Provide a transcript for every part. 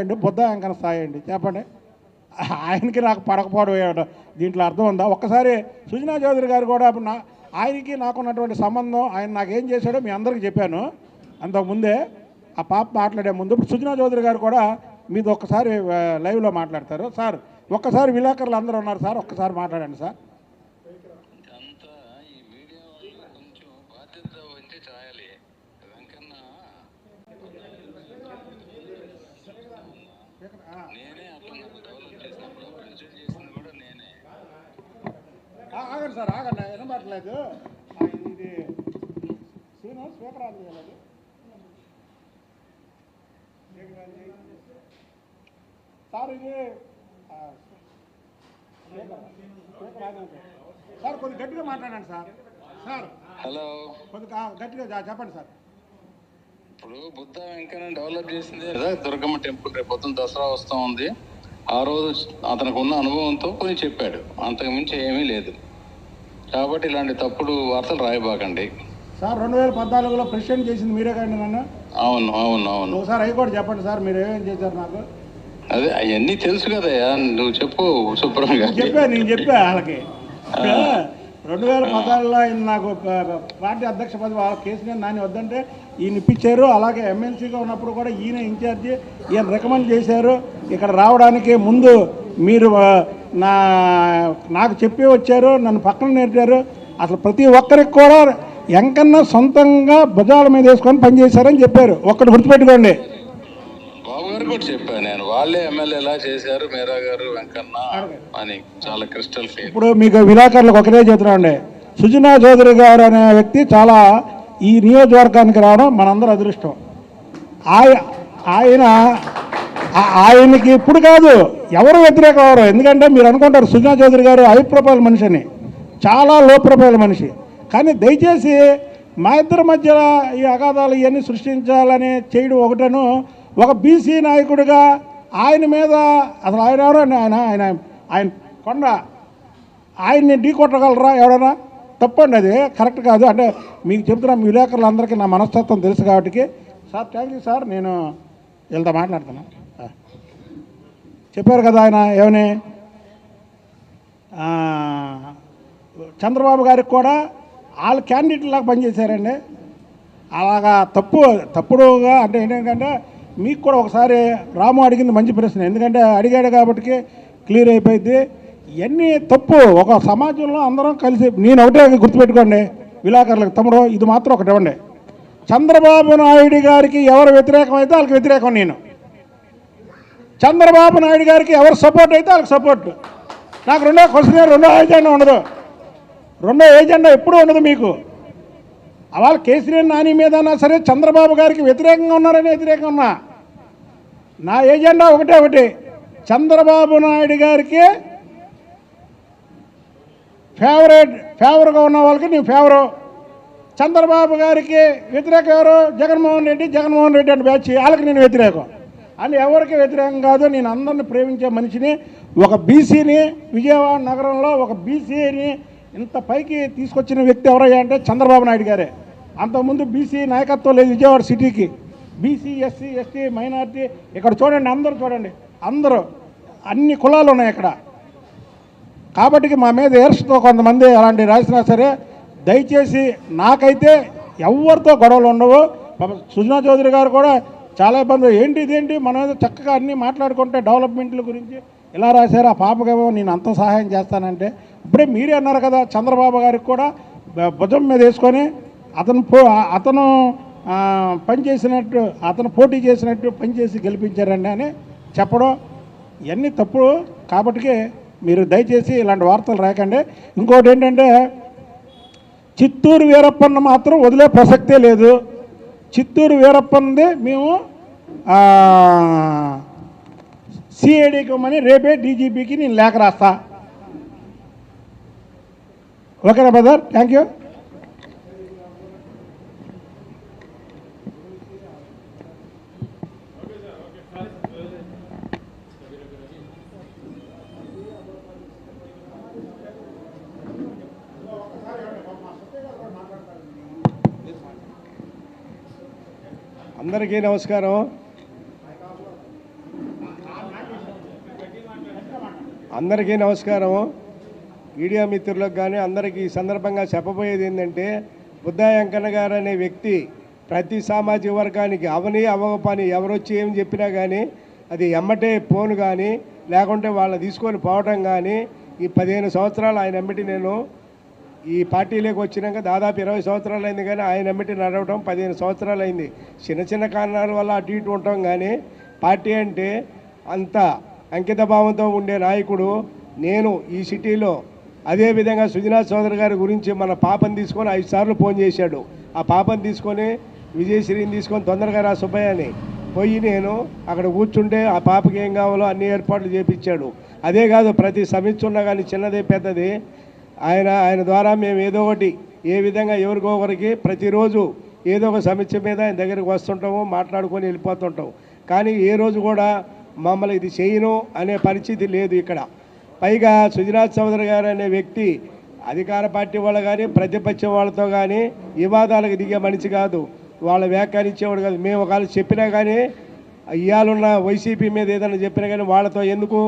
అండి బుద్ధ వెంకన స్థాయి అండి చెప్పండి. ఆయనకి నాకు పడకపోవడం దీంట్లో అర్థం ఉందా? ఒక్కసారి సుజనా చౌదరి గారు కూడా అప్పుడు నా ఆయనకి నాకున్నటువంటి సంబంధం ఆయన నాకేం చేశాడో మీ అందరికీ చెప్పాను. అంతకుముందే ఆ పాప మాట్లాడే ముందు ఇప్పుడు సుజనా చౌదరి గారు కూడా మీతో ఒక్కసారి లైవ్లో మాట్లాడతారు. సార్ ఒక్కసారి విలేకరులు అందరూ ఉన్నారు సార్ ఒక్కసారి మాట్లాడండి సార్ అంతా ఈ మీడియా వాళ్ళు కొంచెం బాధ్యత వహించి చేయాలి వెంకన్న నేనే అతను డెవలప్ చేసినప్పుడు ప్రెసిడెంట్ చేసింది కూడా నేనే. ఆ- ఆగండి సార్ ఆగండి వినబడట్లేదు ఆ, ఇది శ్రీనివాస్ స్పీకర్ ఆన్ చేయాలి. సార్ ఇది. సార్ కొద్దిగా గట్టిగా మాట్లాడండి సార్. Sir hello. కొద్దిగా గట్టిగా చెప్పండి సార్. ఇప్పుడు బుద్ధ వెంకన్న డెవలప్ చేసింది కదా దుర్గమ్మ టెంపుల్ రేపు పొద్దున్న దసరా వస్తూ ఉంది. ఆ రోజు అతనికి ఉన్న అనుభవంతో కొన్ని చెప్పాడు. అంతకు మించి ఏమీ లేదు. కాబట్టి ఇలాంటి తప్పుడు వార్తలు రాయబాకండి. సార్ రెండు వేల పద్నాలుగులో ప్రెసిడెంట్ చేసింది మీరే కండి నన్ను అవును అవును అవును. ఒకసారి హైకోర్టు చెప్పండి సార్ మీరు ఏమేం చేశారు నాకు? అదే అవన్నీ తెలుసు కదయ్యా నువ్వు చెప్పు శుభ్రంగా చెప్పా నేను చెప్పా వాళ్ళకి. రెండు వేల పదహారులో ఆయన నాకు పార్టీ అధ్యక్ష పదవి కేసీఆర్ నాని వద్దంటే ఈయన ఇప్పించారు. అలాగే ఎమ్మెల్సీగా ఉన్నప్పుడు కూడా ఈయన ఇన్ఛార్జి. ఈయన రికమెండ్ చేశారు. ఇక్కడ రావడానికి ముందు మీరు నా నాకు చెప్పి వచ్చారు నన్ను పక్కన నేర్పారు. అసలు ప్రతి ఒక్కరికి కూడా ఎంకన్నా సొంతంగా భుజాల మీద వేసుకొని పనిచేశారని చెప్పారు. ఒక్కటి గుర్తుపెట్టుకోండి. కూడా చెప్పాను నేను. వాళ్ళే ఎమ్మెల్యే ఎలా చేశారు మేరా గారు వెంకన్న అని చాలా క్రిస్టల్ క్లియర్ ఇప్పుడు మీకు విలేకరులకు ఒకటే చెప్తున్నాండి సుజనా చౌదరి గారు అనే వ్యక్తి చాలా ఈ నియోజకవర్గానికి రావడం మనందరం అదృష్టం. ఆయ ఆయన ఆయనకి ఇప్పుడు కాదు ఎవరు వ్యతిరేకం అవరు. ఎందుకంటే మీరు అనుకుంటారు సుజనా చౌదరి గారు హై ప్రొఫైల్ మనిషి అని చాలా లో ప్రొఫైల్ మనిషి. కానీ దయచేసి మా ఇద్దరి మధ్య ఈ అగాధాలు ఇవన్నీ సృష్టించాలని చేయడం ఒకటను. ఒక బీసీ నాయకుడిగా ఆయన మీద అసలు ఆయన ఎవరు? ఆయన ఆయన ఆయన కొండ. ఆయన్ని ఢీ కొట్టగలరా ఎవరైనా? తప్పండి అది. కరెక్ట్ కాదు. అంటే మీకు చెప్తున్నా మీ విలేకరులందరికీ నా మనస్తత్వం తెలుసు కాబట్టి సార్ థ్యాంక్ యూ సార్. నేను వెళ్తా మాట్లాడుతున్నాను చెప్పారు కదా ఆయన ఏమని? చంద్రబాబు గారికి కూడా వాళ్ళు క్యాండిడేట్ లాగా పనిచేశారండి. అలాగా తప్పు తప్పుడుగా అంటే ఏంటంటే మీకు కూడా ఒకసారి రాము అడిగింది మంచి ప్రశ్న. ఎందుకంటే అడిగాడు కాబట్టి క్లియర్ అయిపోయింది. ఇవన్నీ తప్పు ఒక సమాజంలో అందరం కలిసి నేను ఒకటే గుర్తుపెట్టుకోండి విలాకరులకు. తమ్ముడు ఇది మాత్రం ఒకటి ఇవ్వండి. చంద్రబాబు నాయుడు గారికి ఎవరు వ్యతిరేకం అయితే వాళ్ళకి వ్యతిరేకం నేను. చంద్రబాబు నాయుడు గారికి ఎవరు సపోర్ట్ అయితే వాళ్ళకి సపోర్ట్ నాకు రెండో క్వశ్చన్ రెండో ఏజెండా ఉండదు. రెండో ఏజెండా ఎప్పుడూ ఉండదు మీకు. వాళ్ళు కేసీఆర్ నాని మీదన్నా సరే చంద్రబాబు గారికి వ్యతిరేకంగా ఉన్నారని వ్యతిరేకంగా ఉన్నా. నా ఏజెండా ఒకటే ఒకటి. చంద్రబాబు నాయుడు గారికి ఫేవరెట్ ఫేవర్గా ఉన్న వాళ్ళకి నేను ఫేవరు. చంద్రబాబు గారికి వ్యతిరేకం ఎవరు? జగన్మోహన్ రెడ్డి. జగన్మోహన్ రెడ్డి అని బ్యాచ్. వాళ్ళకి నేను వ్యతిరేకం. అని ఎవరికి వ్యతిరేకం కాదు నేను అందరిని ప్రేమించే మనిషిని ఒక బీసీని విజయవాడ నగరంలో ఒక బీసీని ఇంత పైకి తీసుకొచ్చిన వ్యక్తి ఎవరయ్యా అంటే చంద్రబాబు నాయుడు గారే. అంతకుముందు బీసీ నాయకత్వం లేదు విజయవాడ సిటీకి. బీసీ ఎస్సీ ఎస్టీ మైనార్టీ ఇక్కడ చూడండి అందరూ చూడండి. అందరూ అన్ని కులాలు ఉన్నాయి ఇక్కడ. కాబట్టి మా మీద ఏర్స్తో కొంతమంది అలాంటి రాసినా సరే దయచేసి నాకైతే ఎవరితో గొడవలు ఉండవు. సుజనా చౌదరి గారు కూడా చాలా ఇబ్బంది. ఏంటి ఇదేంటి మనం ఏదో చక్కగా అన్నీ మాట్లాడుకుంటే డెవలప్మెంట్ల గురించి ఇలా రాశారు. ఆ పాపకేమో నేను అంత సహాయం చేస్తానంటే. ఇప్పుడే మీరే అన్నారు కదా చంద్రబాబు గారికి కూడా భుజం మీద వేసుకొని అతను పో అతను పనిచేసినట్టు అతను పోటీ చేసినట్టు పనిచేసి గెలిపించారండి అని చెప్పడం ఇవన్నీ తప్పు కాబట్టి మీరు దయచేసి ఇలాంటి వార్తలు రాకండి. ఇంకోటి ఏంటంటే చిత్తూరు వీరప్పన్న మాత్రం వదిలే ప్రసక్తే లేదు. చిత్తూరు వీరప్పన్నది మేము సిఐడికి ఇవ్వమని రేపే డీజీపీకి నేను లేఖ రాస్తా. ఓకేనా బ్రదర్? థ్యాంక్ యూ అందరికీ నమస్కారం. అందరికీ నమస్కారం. మీడియా మిత్రులకు కానీ అందరికీ ఈ సందర్భంగా చెప్పబోయేది ఏంటంటే బుద్ధాయంకన్న గారు అనే వ్యక్తి ప్రతి సామాజిక వర్గానికి అవని అవగపని ఎవరొచ్చి ఏం చెప్పినా కానీ అది ఎమ్మటే ఫోన్ కానీ లేకుంటే వాళ్ళని తీసుకొని పోవడం కానీ ఈ పదిహేను సంవత్సరాలు ఆయన ఎమ్మటి నేను ఈ పార్టీలోకి వచ్చినాక దాదాపు ఇరవై సంవత్సరాలు అయింది కానీ ఆయన ఎమ్మటి నడవటం పదిహేను సంవత్సరాలు అయింది. చిన్న చిన్న కారణాల వల్ల అటు ఇటు ఉంటాం కానీ పార్టీ అంటే అంత అంకిత భావంతో ఉండే నాయకుడు నేను ఈ సిటీలో అదేవిధంగా సుజనాథ్ చౌదరి గారి గురించి మన పాపని తీసుకొని ఐదు సార్లు ఫోన్ చేశాడు. ఆ పాపని తీసుకొని విజయశ్రీని తీసుకొని తొందరగా రా సుబ్బయ్య అని పోయి నేను అక్కడ కూర్చుంటే ఆ పాపకి ఏం కావాలో అన్ని ఏర్పాట్లు చేపించాడు. అదే కాదు ప్రతి సమీక్ష ఉన్నా కానీ చిన్నది పెద్దది. ఆయన ఆయన ద్వారా మేము ఏదో ఒకటి ఏ విధంగా ఎవరికో ఒకరికి ప్రతిరోజు ఏదో ఒక సమస్య మీద ఆయన దగ్గరికి వస్తుంటాము మాట్లాడుకొని వెళ్ళిపోతుంటాం కానీ ఏ రోజు కూడా మమ్మల్ని ఇది చేయను అనే పరిస్థితి లేదు ఇక్కడ. పైగా సుజనాథ్ చౌదరి గారు అనే వ్యక్తి అధికార పార్టీ వాళ్ళు కానీ ప్రతిపక్షం వాళ్ళతో కానీ వివాదాలకు దిగే మనిషి కాదు. వాళ్ళ వ్యాఖ్యానించేవాడు కాదు. మేము ఒకవేళ చెప్పినా కానీ ఇవాళ వైసీపీ మీద ఏదైనా చెప్పినా కానీ వాళ్ళతో ఎందుకు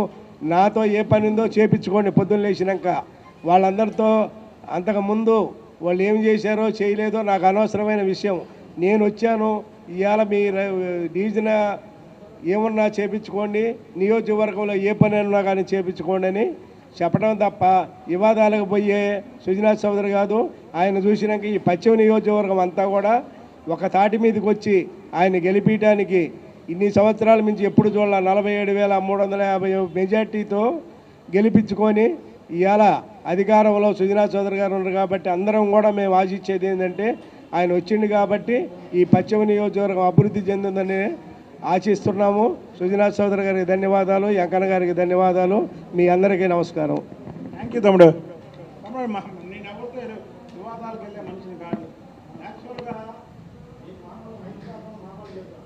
నాతో ఏ పని ఉందో చేపించుకోండి పొద్దున్న లేచినాక. వాళ్ళందరితో అంతకుముందు వాళ్ళు ఏం చేశారో చేయలేదో నాకు అనవసరమైన విషయం. నేను వచ్చాను ఇవాళ మీ ర- డివిజన్ ఏమన్నా చేపించుకోండి నియోజకవర్గంలో ఏ పని ఉన్నా కానీ చేపించుకోండి అని చెప్పడం తప్ప వివాదాలకు పోయే సుజనాథ్ చౌదరి కాదు. ఆయన చూసినాక ఈ పశ్చిమ నియోజకవర్గం అంతా కూడా ఒక తాటి మీదకి వచ్చి ఆయన గెలిపించడానికి ఇన్ని సంవత్సరాల నుంచి ఎప్పుడు చూడాల నలభై ఏడు వేల మూడు వందల యాభై మెజార్టీతో గెలిపించుకొని ఇవాళ అధికారంలో సుజనాథ్ చౌదరి గారు ఉన్నారు కాబట్టి అందరం కూడా మేము ఆశించేది ఏంటంటే ఆయన వచ్చిండు కాబట్టి ఈ పశ్చిమ నియోజకవర్గం అభివృద్ధి చెందిందని ఆశిస్తున్నాము. సుజనాథ్ చౌదరి గారికి ధన్యవాదాలు వెంకన్న గారికి ధన్యవాదాలు. మీ అందరికీ నమస్కారం. థ్యాంక్ యూ తమ్ముడు తమ్ముడు మా- నేను ఎవరితో వివాదాలకు వెళ్ళే మనిషిని కాదు యాక్చువల్గా ఈ మామూలు మనిషి కాకుండా మామూలు చేద్దాం.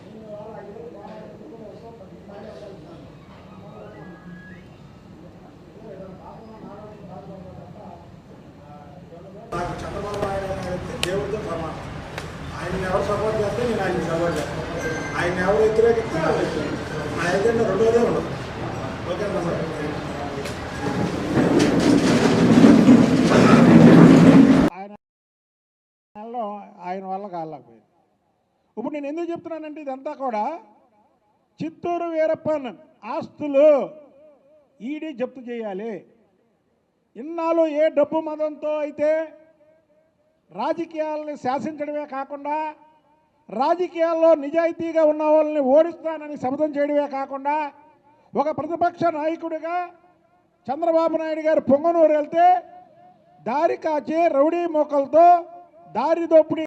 నేను ఇవాళ ఐదు బాగా ఎత్తుకుని వస్తాం, పది బాగా వెళ్తాను. నాకు చంద్రబాబు నాయుడు అనే వ్యక్తి సమానం ఆయన ఎవరు సపోర్ట్ చేస్తే నేను ఆయన సపోర్ట్ చేస్తాను. ఆయన ఎవరు వ్యతిరేకిస్తే వాళ్ళు వ్యతిరేకిస్తారు. నా ఎజెండా రెండోదే ఉండదు. Okay sir. ఆయన వల్ల కాలేకపోయింది ఇప్పుడు నేను ఎందుకు చెప్తున్నానంటే ఇదంతా కూడా చిత్తూరు వీరప్పన్ ఆస్తులు ఈడీ జప్తు చేయాలి. ఇన్నాళ్ళు ఏ డబ్బు మదంతో అయితే రాజకీయాలని శాసించడమే కాకుండా రాజకీయాల్లో నిజాయితీగా ఉన్న వాళ్ళని ఓడిస్తానని శబ్దం చేయడమే కాకుండా ఒక ప్రతిపక్ష నాయకుడిగా చంద్రబాబు నాయుడు గారు పొంగనూరు వెళ్తే దారి కాచి రౌడీ మోకలతో దారి దోపిడీ